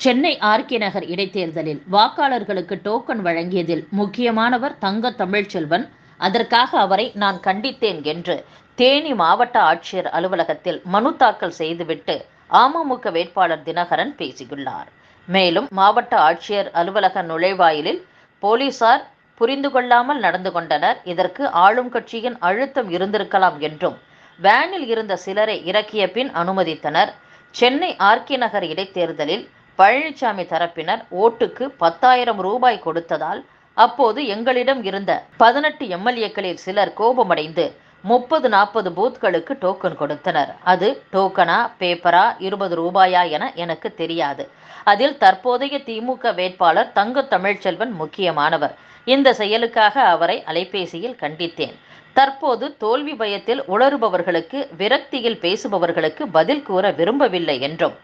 Chennai RK நகர் இடைத்தேர்தலில் வாக்காளர்களுக்கு token வழங்கியதில் முக்கியமானவர் தங்க தமிழ்ச்செல்வன் அதற்காக அவரை நான் கண்டித்தேன் என்று தேனி மாவட்ட ஆட்சியர் அலுவலகத்தில் மனு தாக்கல் செய்துவிட்டு அமமுக வேட்பாளர் தினகரன் பேசியுள்ளார். மேலும் மாவட்ட ஆட்சியர் அலுவலக நுழைவாயிலில் போலீசார் புரிந்து கொள்ளாமல் நடந்து கொண்டனர். இதற்கு ஆளும் கட்சியின் அழுத்தம் இருந்திருக்கலாம் என்றும் வேனில் இருந்த சிலரை இறக்கிய பின் அனுமதித்தனர். சென்னை ஆர்கே நகர் இடைத்தேர்தலில் பழனிசாமி தரப்பினர் ஓட்டுக்கு பத்தாயிரம் ரூபாய் கொடுத்ததால் அப்போது எங்களிடம் இருந்த பதினெட்டு எம்எல்ஏக்களில் சிலர் கோபமடைந்து முப்பது நாற்பது பூத்களுக்கு டோக்கன் கொடுத்தனர். அது டோக்கனா பேப்பரா இருபது ரூபாயா என எனக்கு தெரியாது. அதில் தற்போதைய திமுக வேட்பாளர் தங்க தமிழ்ச்செல்வன் முக்கியமானவர். இந்த செயலுக்காக அவரை அலைபேசியில் கண்டித்தேன். தற்போது தோல்வி பயத்தில் உளறுபவர்களுக்கு விரக்தியில் பேசுபவர்களுக்கு பதில் கூற விரும்பவில்லை என்றும்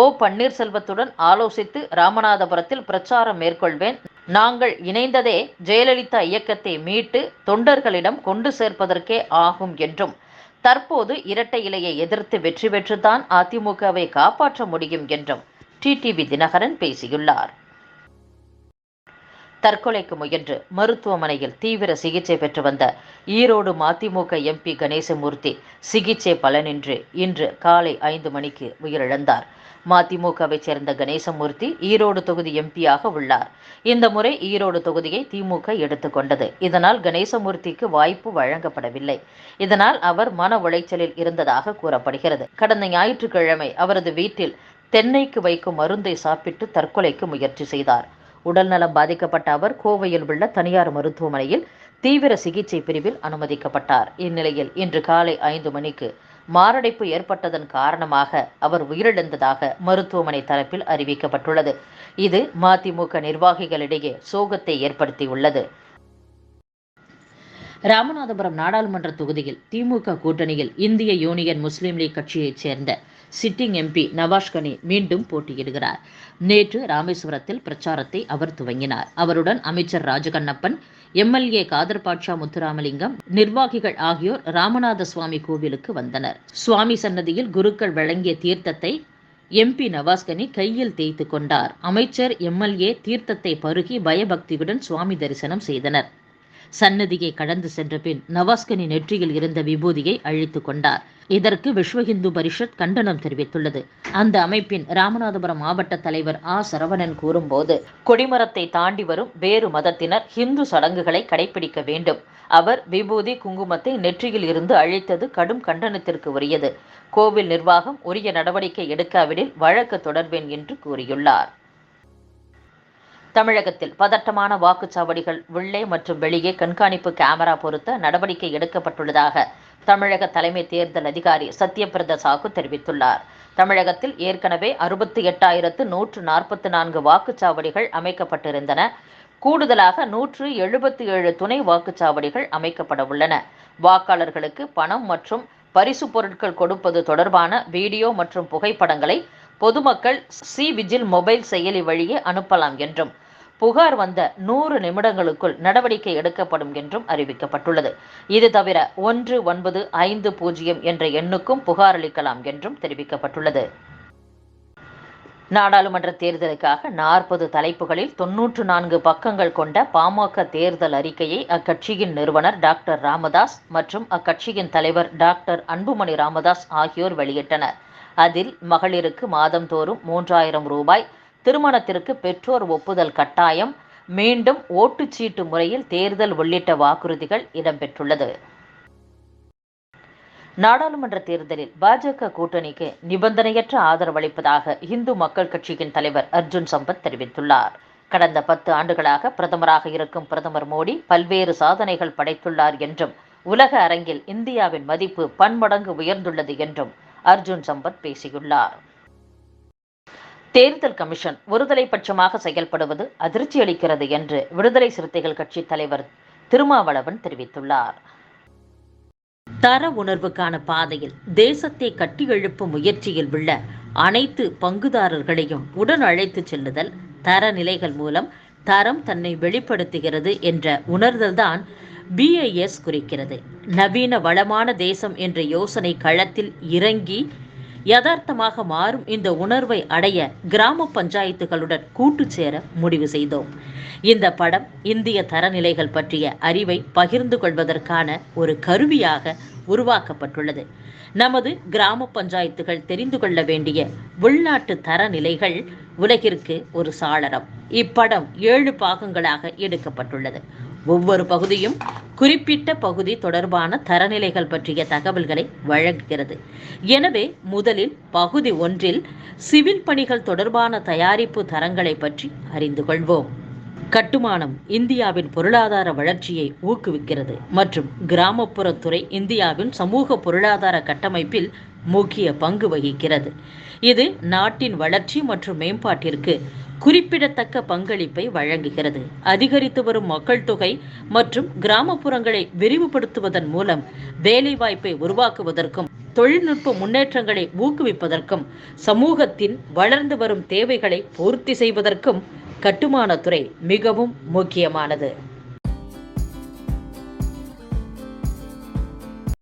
ஓ பன்னீர்செல்வத்துடன் ஆலோசித்து ராமநாதபுரத்தில் பிரச்சாரம் மேற்கொள்வேன். நாங்கள் இணைந்ததே ஜெயலலிதா இயக்கத்தை மீட்டு தொண்டர்களிடம் கொண்டு சேர்ப்பதற்கே ஆகும் என்றும் தற்போது இரட்டை இலையை எதிர்த்து வெற்றி பெற்றுதான் அதிமுகவை காப்பாற்ற முடியும் என்றும் டிடிவி தினகரன் பேசியுள்ளார். தற்கொலைக்கு முயன்று மருத்துவமனையில் தீவிர சிகிச்சை பெற்று வந்த ஈரோடு மதிமுக எம்பி கணேசமூர்த்தி சிகிச்சை பலனின்றி இன்று காலை ஐந்து மணிக்கு உயிரிழந்தார். மதிமுகவை சேர்ந்த கணேசமூர்த்தி ஈரோடு தொகுதி எம்பியாக உள்ளார். இந்த முறை ஈரோடு தொகுதியை திமுக எடுத்துக்கொண்டது இதனால் கணேசமூர்த்திக்கு வாய்ப்பு வழங்கப்படவில்லை. இதனால் அவர் மன உளைச்சலில் இருந்ததாக கூறப்படுகிறது. கடந்த ஞாயிற்றுக்கிழமை அவரது வீட்டில் தென்னைக்கு வைக்கும் மருந்தை சாப்பிட்டு தற்கொலைக்கு முயற்சி செய்தார். உடல்நலம் பாதிக்கப்பட்ட அவர் கோவையில் உள்ள தனியார் மருத்துவமனையில் தீவிர சிகிச்சை பிரிவில் அனுமதிக்கப்பட்டார். இந்நிலையில் இன்று காலை ஐந்து மணிக்கு மாரடைப்பு ஏற்பட்டதன் காரணமாக அவர் உயிரிழந்ததாக மருத்துவமனை தரப்பில் அறிவிக்கப்பட்டுள்ளது. இது மதிமுக நிர்வாகிகளிடையே சோகத்தை ஏற்படுத்தியுள்ளது. ராமநாதபுரம் நாடாளுமன்ற தொகுதியில் திமுக கூட்டணியில் இந்திய யூனியன் முஸ்லீம் லீக் கட்சியைச் சேர்ந்த சிட்டிங் எம்பி நவாஸ் கனி மீண்டும் போட்டியிடுகிறார். நேற்று ராமேஸ்வரத்தில் பிரச்சாரத்தை அவர் துவங்கினார். அவருடன் அமைச்சர் ராஜகண்ணப்பன் எம்எல்ஏ காதர் பாட்சா முத்துராமலிங்கம் நிர்வாகிகள் ஆகியோர் ராமநாத சுவாமி கோவிலுக்கு வந்தனர். சுவாமி சன்னதியில் குருக்கள் வழங்கிய தீர்த்தத்தை எம்பி நவாஸ்கனி கையில் தேய்த்து கொண்டார். அமைச்சர் எம்எல்ஏ தீர்த்தத்தை பருகி பயபக்தியுடன் சுவாமி தரிசனம் செய்தனர். சன்னதியை கடந்து சென்ற பின் நவாஸ்கனி நெற்றியில் இருந்த விபூதியை அழித்து கொண்டார். இதற்கு விஸ்வ இந்து பரிஷத் கண்டனம் தெரிவித்துள்ளது. அந்த அமைப்பின் ராமநாதபுரம் மாவட்ட தலைவர் ஆ. சரவணன் கூறும்போது கொடிமரத்தை தாண்டி வரும் வேறு மதத்தினர் ஹிந்து சடங்குகளை கடைபிடிக்க வேண்டும். அவர் விபூதி குங்குமத்தை நெற்றியில் இருந்து அழித்தது கடும் கண்டனத்திற்கு உரியது. கோவில் நிர்வாகம் உரிய நடவடிக்கை எடுக்காவிடில் வழக்கு தொடர்வேன் என்று கூறியுள்ளார். தமிழகத்தில் பதட்டமான வாக்குச்சாவடிகள் உள்ளே மற்றும் வெளியே கண்காணிப்பு கேமரா பொருத்த நடவடிக்கை எடுக்கப்பட்டுள்ளதாக தமிழக தலைமை தேர்தல் அதிகாரி சத்யபிரத சாகு தெரிவித்துள்ளார். தமிழகத்தில் ஏற்கனவே அறுபத்தி எட்டாயிரத்து நூற்று நாற்பத்தி நான்கு வாக்குச்சாவடிகள் அமைக்கப்பட்டிருந்தன. கூடுதலாக நூற்று எழுபத்தி ஏழு துணை வாக்குச்சாவடிகள் அமைக்கப்பட உள்ளன. வாக்காளர்களுக்கு பணம் மற்றும் பரிசு பொருட்கள் கொடுப்பது தொடர்பான வீடியோ மற்றும் புகைப்படங்களை பொதுமக்கள் சி விஜில் மொபைல் செயலி வழியே அனுப்பலாம் என்றும் புகார் வந்த நூறு நிமிடங்களுக்குள் நடவடிக்கை எடுக்கப்படும் என்றும் அறிவிக்கப்பட்டுள்ளது. இது தவிர ஒன்று ஒன்பது ஐந்து பூஜ்ஜியம் என்ற எண்ணுக்கும் புகார் அளிக்கலாம் என்றும் தெரிவிக்கப்பட்டுள்ளது. நாடாளுமன்ற தேர்தலுக்காக நாற்பது தலைப்புகளில் தொன்னூற்று நான்கு பக்கங்கள் கொண்ட பாமக தேர்தல் அறிக்கையை அக்கட்சியின் நிறுவனர் டாக்டர் ராமதாஸ் மற்றும் அக்கட்சியின் தலைவர் டாக்டர் அன்புமணி ராமதாஸ் ஆகியோர் வெளியிட்டனர். அதில் மகளிருக்கு மாதந்தோறும் மூன்றாயிரம் ரூபாய் திருமணத்திற்கு பெற்றோர் ஒப்புதல் கட்டாயம். மீண்டும் ஓட்டுச்சீட்டு முறையில் தேர்தல் உள்ளிட்ட வாக்குறுதிகள் இடம்பெற்றுள்ளது. நாடாளுமன்ற தேர்தலில் பாஜக கூட்டணிக்கு நிபந்தனையற்ற ஆதரவளிப்பதாக இந்து மக்கள் கட்சியின் தலைவர் அர்ஜுன் சம்பத் தெரிவித்துள்ளார். கடந்த பத்து ஆண்டுகளாக பிரதமராக இருக்கும் பிரதமர் மோடி பல்வேறு சாதனைகள் படைத்துள்ளார் என்றும் உலக அரங்கில் இந்தியாவின் மதிப்பு பன்மடங்கு உயர்ந்துள்ளது என்றும் அர்ஜுன் சம்பத் பேசியுள்ளார். தேர்தல் கமிஷன் ஒருதலை பட்சமாக செயல்படுவது அதிர்ச்சி அளிக்கிறது என்று விடுதலை சிறுத்தைகள் கட்சி தலைவர் திருமாவளவன் தெரிவித்துள்ளார். தர உணர்வுக்கான பாதையில் தேசத்தை கட்டியெழுப்பும் முயற்சியில் உள்ள அனைத்து பங்குதாரர்களையும் உடன் அழைத்து செல்லுதல் தரநிலைகள் மூலம் தரம் தன்னை வெளிப்படுத்துகிறது என்ற உணர்தல்தான் பிஐஎஸ் குறிக்கிறது. நவீன வளமான தேசம் என்ற யோசனை களத்தில் இறங்கி யதார்த்தமாக மாறும் இந்த உணர்வை அடைய கிராம பஞ்சாயத்துகளுடன் கூட்டு சேர முடிவு செய்தோம். இந்த படம் இந்திய தரநிலைகள் பற்றிய அறிவை பகிர்ந்து கொள்வதற்கான ஒரு கருவியாக உருவாக்கப்பட்டுள்ளது. நமது கிராம பஞ்சாயத்துகள் தெரிந்து கொள்ள வேண்டிய உள்நாட்டு தரநிலைகள் உலகிற்கு ஒரு சாளரம். இப்படம் ஏழு பாகங்களாக எடுக்கப்பட்டுள்ளது. ஒவ்வொரு பகுதியும் குறிப்பிட்ட பகுதி தொடர்பான தரநிலைகள் பற்றிய தகவல்களை வழங்குகிறது. எனவே முதலில் பகுதி ஒன்றில் சிவில் பணிகள் தொடர்பான தயாரிப்பு தரங்களை பற்றி அறிந்து கொள்வோம். கட்டுமானம் இந்தியாவின் பொருளாதார வளர்ச்சியை ஊக்குவிக்கிறது மற்றும் கிராமப்புறத்துறை இந்தியாவின் சமூக பொருளாதார கட்டமைப்பில் முக்கிய பங்கு வகிக்கிறது. இது நாட்டின் வளர்ச்சி மற்றும் மேம்பாட்டிற்கு குறிப்பிடத்தக்க பங்களிப்பை வழங்குகிறது. அதிகரித்து வரும் மக்கள் தொகை மற்றும் கிராமப்புறங்களை விரிவுபடுத்துவதன் மூலம் வேலைவாய்ப்பை உருவாக்குவதற்கும் தொழில்நுட்ப முன்னேற்றங்களை ஊக்குவிப்பதற்கும் சமூகத்தின் வளர்ந்து வரும் தேவைகளை பூர்த்தி செய்வதற்கும் கட்டுமானத்துறை மிகவும் முக்கியமானது.